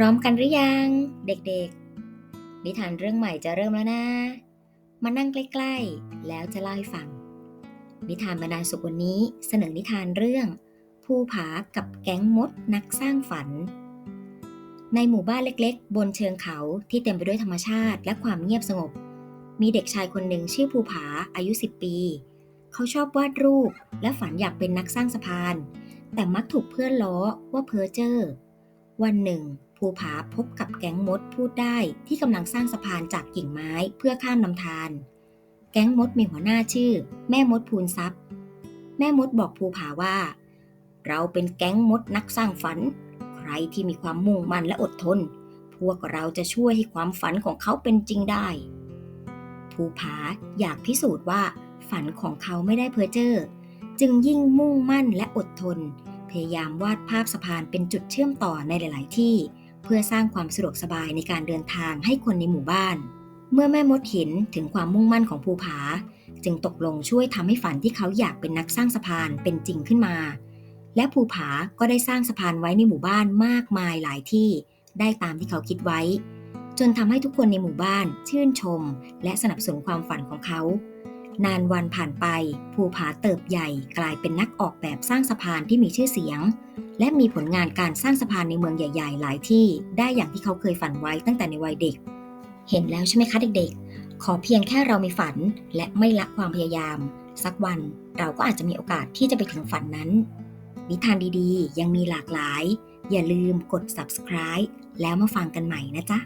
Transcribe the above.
พร้อมกันหรือยัง เด็กๆ นิทานเรื่องใหม่จะเริ่มแล้วนะ มานั่งใกล้ๆ แล้วจะเล่าให้ฟัง นิทานบรรดาสุขวันนี้เสนอนิทานเรื่อง ภูผากับแก๊งมดนักสร้างฝัน ในหมู่บ้านเล็กๆ บนเชิงเขาที่เต็มไปด้วยธรรมชาติและความเงียบสงบ มีเด็กชายคนหนึ่งชื่อภูผาอายุ 10 ปี เขาชอบวาดรูปและฝันอยากเป็นนักสร้างสะพาน แต่มักถูกเพื่อนล้อว่าเพ้อเจ้อวันหนึ่ง ภูผาพบกับแก๊งมดพูดได้ที่กำลังสร้างสะพานจากกิ่งไม้เพื่อข้ามลำธารแก๊งมดมีหัวหน้าชื่อ แม่มดพูนทรัพย์ แม่มดบอกภูผาว่า เราเป็นแก๊งมดนักสร้างฝัน ใครที่มีความมุ่งมั่นและอดทน พวกเราจะช่วยให้ความฝันของเขาเป็นจริงได้ ภูผาอยากพิสูจน์ว่า ฝันของเขาไม่ได้เพ้อเจ้อจึงยิ่งมุ่งมั่นและอดทน พยายามวาดภาพสะพานเป็นจุดเชื่อมต่อในหลาย ๆ ที่ พื่อสร้างความสะดวกสบายในการเดินทางให้คนในหมู่บ้าน เมื่อแม่มดเห็นถึงความมุ่งมั่นของภูผา จึงตกลงช่วยทำให้ฝันที่เขาอยากเป็นนักสร้างสะพานเป็นจริงขึ้นมา และภูผาก็ได้สร้างสะพานไว้ในหมู่บ้านมากมายหลายที่ได้ตามที่เขาคิดไว้ จนทำให้ทุกคนในหมู่บ้านชื่นชม และสนับสนุนความฝันของเขา นานวันผ่านไป ภูผาเติบใหญ่กลายเป็นนักออกแบบสร้างสะพานที่มีชื่อเสียง และมีผลงานการสร้างสะพานในเมืองใหญ่ ๆ หลายที่ ได้อย่างที่เขาเคยฝันไว้ตั้งแต่ในวัยเด็ก เห็นแล้วใช่ไหมคะเด็กๆ ขอเพียงแค่เรามีฝันและไม่ละความพยายาม สักวันเราก็อาจจะมีโอกาสที่จะไปถึงฝันนั้น นิทานดีๆ ยังมีหลากหลาย อย่าลืมกด subscribe แล้วมาฟังกันใหม่นะจ๊ะ